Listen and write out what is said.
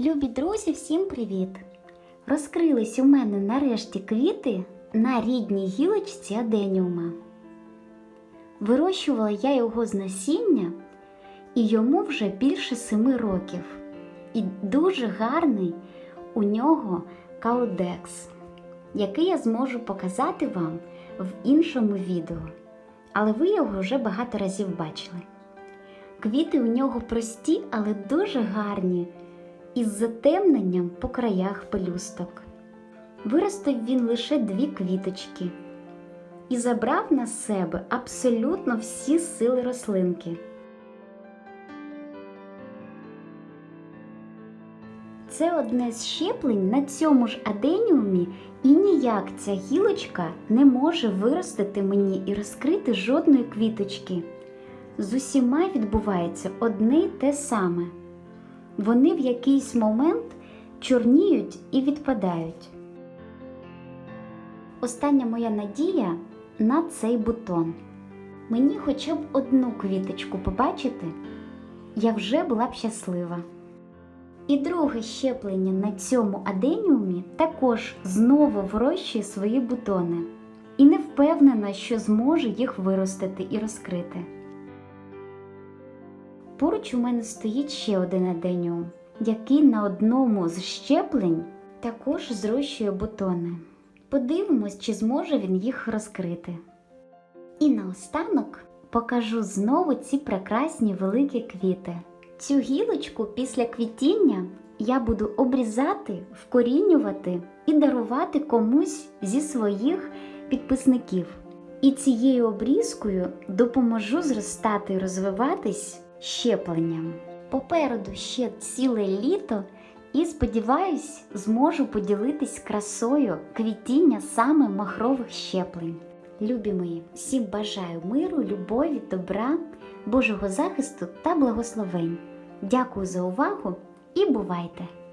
Любі друзі, всім привіт! Розкрились у мене нарешті квіти на рідній гілочці аденіума. Вирощувала я його з насіння, і йому вже більше семи років. І дуже гарний у нього каудекс, який я зможу показати вам в іншому відео. Але ви його вже багато разів бачили. Квіти у нього прості, але дуже гарні, із затемненням по краях пелюсток. Виростив він лише дві квіточки і забрав на себе абсолютно всі сили рослинки. Це одне з щеплень на цьому ж аденіумі, і ніяк ця гілочка не може виростити мені і розкрити жодної квіточки. З усіма відбувається одне й те саме. Вони в якийсь момент чорніють і відпадають. Остання моя надія на цей бутон. Мені хоча б одну квіточку побачити, я вже була б щаслива. І друге щеплення на цьому аденіумі також знову вирощує свої бутони. І не впевнена, що зможе їх виростити і розкрити. Поруч у мене стоїть ще один аденіум, який на одному з щеплень також зрощує бутони. Подивимось, чи зможе він їх розкрити. І наостанок покажу знову ці прекрасні великі квіти. Цю гілочку після квітіння я буду обрізати, вкорінювати і дарувати комусь зі своїх підписників. І цією обрізкою допоможу зростати і розвиватись щепленням. Попереду ще ціле літо, і сподіваюсь, зможу поділитись красою квітіння саме махрових щеплень. Любі мої, всім бажаю миру, любові, добра, Божого захисту та благословень. Дякую за увагу і бувайте!